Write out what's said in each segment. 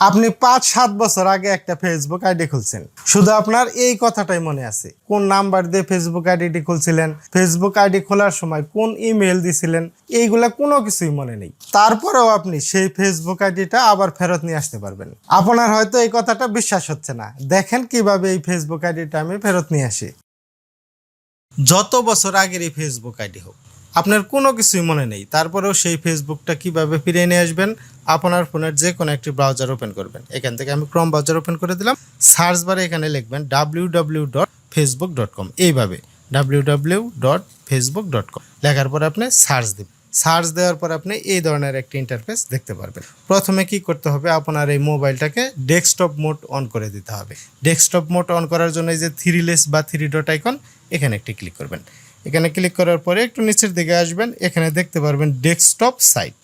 আপনি পাঁচ, সাত বছর আগে একটা ফেসবুক আইডি খুলছেন। শুধু আপনার এই কথাটাই মনে আছে। কোন নাম্বার দিয়ে ফেসবুক আইডিটি খুলছিলেন? ফেসবুক আইডি খোলার সময় কোন ইমেল দিছিলেন? এইগুলা কোনো কিছুই মনে নেই। তারপরেও আপনি সেই ফেসবুক আইডিটা আবার ফেরত নিয়ে আসতে পারবেন। আপনার হয়তো এই কথাটা বিশ্বাস হচ্ছে না। দেখেন কীভাবে এই ফেসবুক আইডিটা আমি ফেরত নিয়ে আসি। যত বছর আগের এই ফেসবুক আইডি হোক আপনার কোনো কিছুই মনে নেই। তারপরেও সেই ফেসবুকটা কীভাবে ফিরিয়ে নিয়ে আসবেন? আপনার ফোনের যে কোনো একটি ব্রাউজার ওপেন করবেন। এখান থেকে আমি ক্রম ব্রাউজার ওপেন করে দিলাম। সার্চ বারে এখানে লিখবেন W W dot Facebook dot com এইভাবে W W dot Facebook dot com লেখার পর আপনি সার্চ দিবেন। সার্চ দেওয়ার পর আপনি এই ধরনের একটি ইন্টারফেস দেখতে পারবেন। প্রথমে কি করতে হবে? আপনার এই মোবাইলটাকে ডেস্কটপ মোড অন করে দিতে হবে। ডেস্কটপ মোড অন করার জন্য এই যে থ্রি লেস বা থ্রি ডট আইকন এখানে একটি ক্লিক করবেন। এখানে ক্লিক করার পরে একটু নিচের দিকে আসবেন, এখানে দেখতে পারবেন ডেস্কটপ সাইট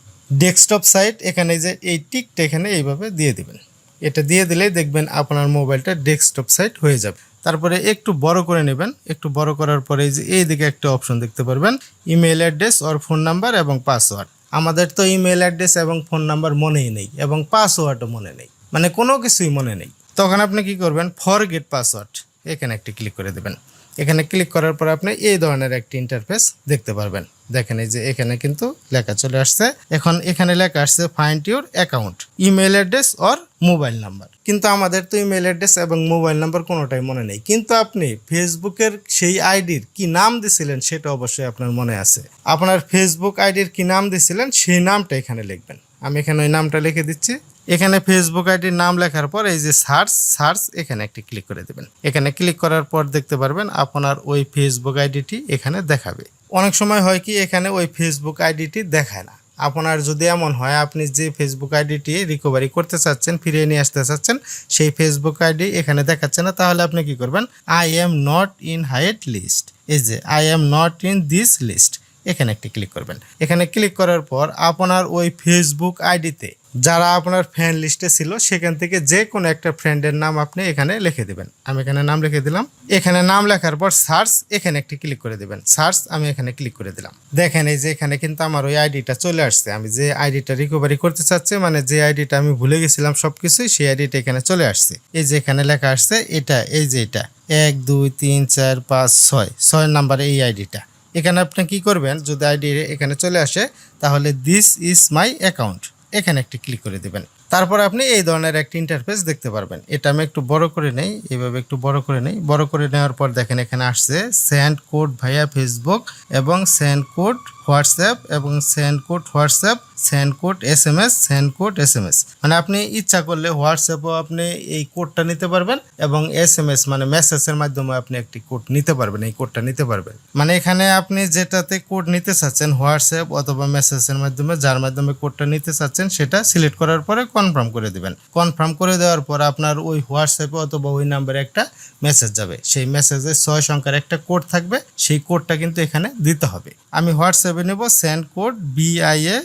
ডেস্কটপ সাইট এখানে যে এই টিকটা এখানে এইভাবে দিয়ে দিবেন। এটা দিয়ে দিলেই দেখবেন আপনার মোবাইলটা ডেস্কটপ সাইট হয়ে যাবে। তারপরে একটু বড় করে নেবেন। একটু বড় করার পরে যে এই দিকে একটা অপশন দেখতে পারবেন email address or phone number এবং পাসওয়ার্ড আমাদের তো ইমেল অ্যাড্রেস এবং ফোন নাম্বার মনেই নেই এবং পাসওয়ার্ডও মনে নেই। মানে কোনো কিছুই মনে নেই। তখন আপনি কি করবেন? ফরগেট পাসওয়ার্ড এখানে একটি ক্লিক করে দেবেন। এখানে ক্লিক করার পর আপনি এই ধরনের একটি ইন্টারফেস দেখতে পারবেন। দেখেন এই যে এখানে কিন্তু লেখা চলে আসছে। এখন এখানে লেখা আসছে find your account email address or mobile number কিন্তু আমাদের তো ইমেল অ্যাড্রেস এবং মোবাইল নাম্বার কোনোটাই মনে নেই। কিন্তু আপনি ফেসবুকের সেই আইডির কি নাম দিছিলেন সেটা অবশ্যই আপনার মনে আছে। আপনার ফেসবুক আইডির কি নাম দিছিলেন সেই নামটা এখানে লিখবেন। আমি এখানে ওই নামটা লিখে দিচ্ছি। এখানে ফেসবুক আইডির নাম লেখার পর এই যে সার্চ সার্চ এখানে একটি ক্লিক করে দেবেন। এখানে ক্লিক করার পর দেখতে পারবেন আপনার ওই ফেসবুক আইডিটি এখানে দেখাবে। অনেক সময় হয় কি এখানে ওই ফেসবুক আইডিটি দেখায় না। আপনার যদি এমন হয়, আপনি যে ফেসবুক আইডিটি রিকভারি করতে চাচ্ছেন, ফিরিয়ে নিয়ে আসতে চাচ্ছেন, সেই ফেসবুক আইডি এখানে দেখাচ্ছে না, তাহলে আপনি কি করবেন? I am not in height list এই যে I am not in this list এখানে একটি ক্লিক করবেন। এখানে ক্লিক করার পর আপনার ওই ফেসবুক আইডিতে যারা আপনার ফ্রেন্ড লিস্টে ছিল, সেখান থেকে যে কোনো একটা ফ্রেন্ডের নাম আপনি এখানে লিখে দেবেন। আমি এখানে নাম লিখে দিলাম। এখানে নাম লেখার পর সার্চ এখানে একটি ক্লিক করে দেবেন। সার্চ আমি এখানে ক্লিক করে দিলাম। দেখেন এই যে এখানে কিন্তু আমার ওই আইডিটা চলে আসছে। আমি যে আইডিটা রিকভারি করতে চাচ্ছি মানে যে আইডিটা আমি ভুলে গেছিলাম সব কিছুই সেই আইডিটা এখানে চলে আসছে। এই যে এখানে লেখা আসছে, এটা, এই যে এটা। এক, দুই, তিন, চার, পাঁচ, ছয়। ছয় নাম্বার এই আইডিটা এখানে আপনি কি করবেন? যদি আইডি এখানে চলে আসে, তাহলে দিস ইজ মাই অ্যাকাউন্ট এখানে একটি ক্লিক করে দেবেন। তারপর আপনি এই ধরনের একটি ইন্টারফেস দেখতে পারবেন। এটা আমি একটু বড় করে নেই, এভাবে একটু বড় করে নেই। বড় করে নেওয়ার পর দেখেন এখানে আসছে স্যান্ড কোড ভাইয়া ফেসবুক এবং স্যান্ড কোড হোয়াটসঅ্যাপ এবং send code WhatsApp send code S M S send code S M S মানে আপনি ইচ্ছা করলে হোয়াটসঅ্যাপও আপনি এই কোডটা নিতে পারবেন এবং এস এম এস মানে মেসেজের মাধ্যমে আপনি একটি কোড নিতে পারবেন, এই কোডটা নিতে পারবেন। মানে এখানে আপনি যেটাতে কোড নিতে চাচ্ছেন হোয়াটসঅ্যাপ অথবা মেসেজের মাধ্যমে, যার মাধ্যমে কোডটা নিতে চাচ্ছেন, সেটা সিলেক্ট করার পরে কনফার্ম করে দিবেন। কনফার্ম করে দেওয়ার পর আপনার ওই হোয়াটসঅ্যাপে অথবা ওই নাম্বারে একটা মেসেজ যাবে। সেই মেসেজে ছয় সংখ্যার একটা কোড থাকবে, সেই কোডটা কিন্তু এখানে দিতে হবে। আমি হোয়াটসঅ্যাপে নেব সেন্ড কোড বিআইএ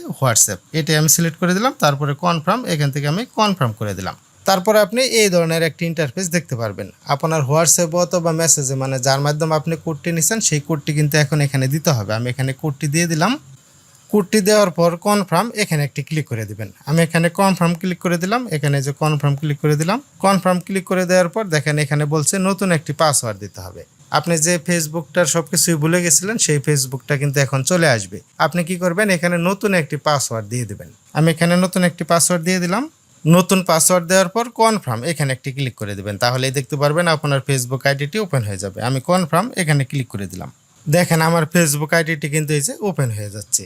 হোয়াটসঅ্যাপ এটাই আমি সিলেক্ট করে দিলাম, তারপরে কনফার্ম এখান থেকে আমি কনফার্ম করে দিলাম। তারপরে আপনি এই ধরনের একটি ইন্টারফেস দেখতে পারবেন। আপনার হোয়াটসঅ্যাপ অথবা মেসেজে মানে যার মাধ্যমে আপনি কোডটি নিচ্ছেন সেই কোডটি কিন্তু এখন এখানে দিতে হবে। আমি এখানে কোডটি দিয়ে দিলাম। কোডটি দেওয়ার পর কনফার্ম এখানে একটি ক্লিক করে দিবেন। আমি এখানে কনফার্ম ক্লিক করে দিলাম। এখানে যে কনফার্ম ক্লিক করে দিলাম কনফার্ম ক্লিক করে দেওয়ার পর দেখেন এখানে বলছে নতুন একটি পাসওয়ার্ড দিতে হবে। আপনি যে ফেসবুকটার সব কিছুই ভুলে গেছিলেন, সেই ফেসবুকটা কিন্তু এখন চলে আসবে। আপনি কি করবেন? এখানে নতুন একটি পাসওয়ার্ড দিয়ে দেবেন। আমি এখানে নতুন একটি পাসওয়ার্ড দিয়ে দিলাম। নতুন পাসওয়ার্ড দেওয়ার পর কনফার্ম এখানে একটি ক্লিক করে দেবেন। তাহলেই দেখতে পারবেন আপনার ফেসবুক আইডিটি ওপেন হয়ে যাবে। আমি কনফার্ম এখানে ক্লিক করে দিলাম। দেখেন আমার ফেসবুক আইডিটি কিন্তু এই যে ওপেন হয়ে যাচ্ছে।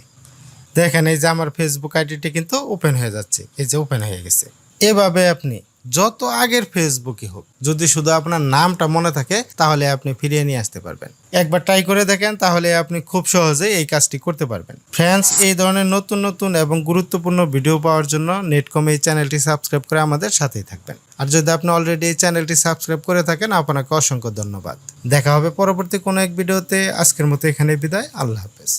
দেখেন এই যে আমার ফেসবুক আইডিটি কিন্তু ওপেন হয়ে যাচ্ছে। এই যে ওপেন হয়ে গেছে। এভাবে আপনি যত আগের ফেসবুকই হোক, যদি শুধু আপনার নামটা মনে থাকে, তাহলে আপনি ফিরিয়ে নিয়ে আসতে পারবেন। একবার ট্রাই করে দেখেন, তাহলে আপনি খুব সহজেই এই কাজটি করতে পারবেন। ফ্রেন্ডস এই ধরনের নতুন নতুন এবং গুরুত্বপূর্ণ ভিডিও পাওয়ার জন্য নেটকম এই চ্যানেলটি সাবস্ক্রাইব করে আমাদের সাথেই থাকবেন। আর যদি আপনি অলরেডি এই চ্যানেলটি সাবস্ক্রাইব করে থাকেন, আপনাকে অসংখ্য ধন্যবাদ। দেখা হবে পরবর্তী কোনো এক ভিডিওতে আজকের মতো এখানে বিদায়। আল্লাহ হাফেজ।